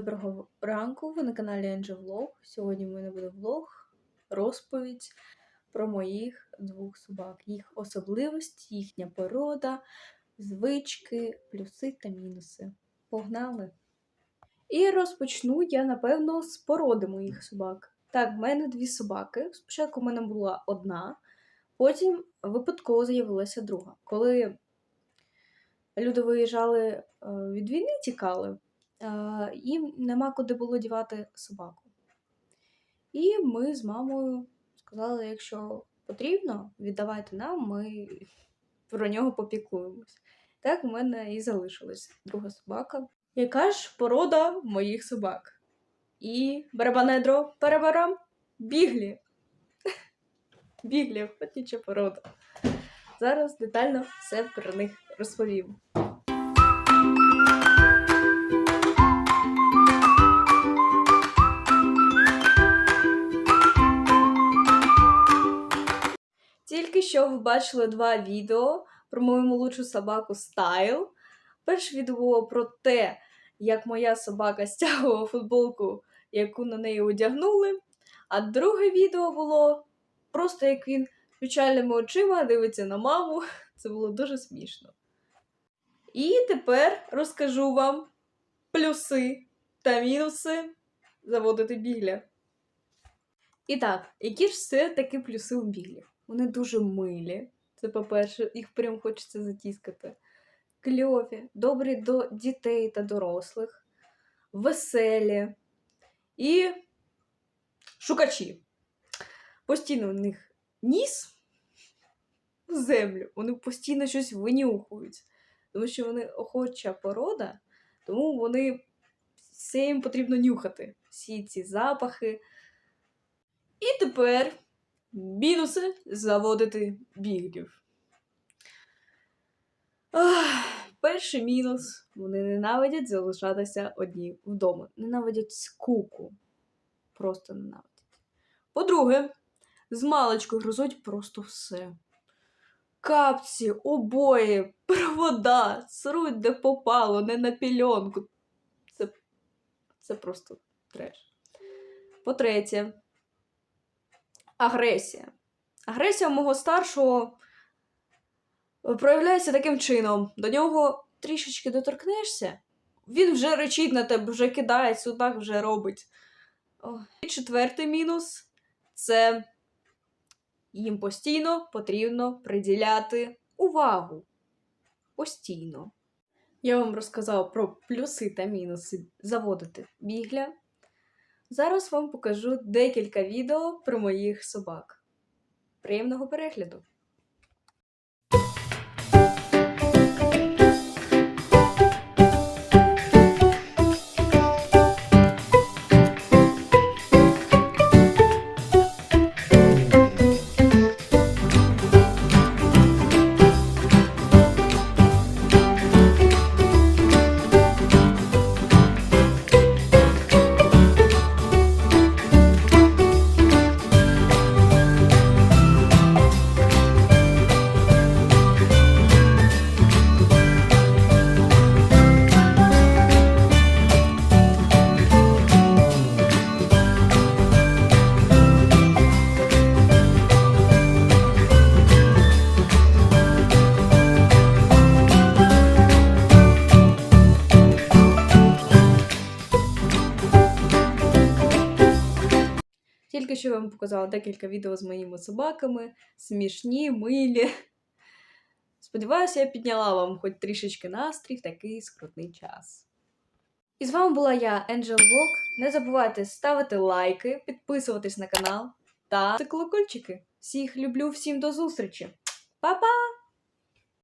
Доброго ранку, ви на каналі Angel Vlog. Сьогодні в мене буде влог, розповідь про моїх двох собак, їх особливості, їхня порода, звички, плюси та мінуси. Погнали! І розпочну я, напевно, з породи моїх собак. Так, в мене дві собаки. Спочатку в мене була одна, потім випадково з'явилася друга. Коли люди виїжджали е, від війни, тікали, е, їм нема куди було дівати собаку. І ми з мамою сказали, якщо потрібно, віддавайте нам, ми про нього попіклуємось. Так в мене і залишилась друга собака. Яка ж порода моїх собак? І барабанедро перебарам біглі. Біглі, охотнича порода. Зараз детально все про них розповім. Тільки що ви бачили два відео про мою молодшу собаку Стайл. Перше відео було про те, як моя собака стягувала футболку, яку на неї одягнули. А друге відео було просто як він печальними очима дивиться на маму. Це було дуже смішно. І тепер розкажу вам плюси та мінуси заводити бігля. І так, які ж все таки плюси у біглі? Вони дуже милі. Це, по-перше, їх прям хочеться затіскати. Кльові, добрі до дітей та дорослих, веселі і шукачі. Постійно у них ніс в землю, вони постійно щось винюхують, тому що вони охоча порода, тому вони все їм потрібно нюхати, всі ці запахи. І тепер мінуси заводити біглів. Перший мінус. Вони ненавидять залишатися одні вдома. Ненавидять скуку. Просто ненавидять. По-друге, з маличку гризуть просто все. Капці, обої, провода, сруть де попало, не на пільонку. Це, це просто треш. По-третє, агресія. Агресія мого старшого проявляється таким чином. До нього трішечки доторкнешся, він вже речить на тебе, вже кидається, отак вже робить. І четвертий мінус це їм постійно потрібно приділяти увагу. Постійно. Я вам розказала про плюси та мінуси заводити бігля. Зараз вам покажу декілька відео про моїх собак. Приємного перегляду! Тільки що вам показала декілька відео з моїми собаками, смішні, милі. Сподіваюся, я підняла вам хоч трішечки настрій в такий скрутний час. І з вами була я, Angel Vlog. Не забувайте ставити лайки, підписуватись на канал та колокольчики. Всіх люблю, всім до зустрічі! Па-па!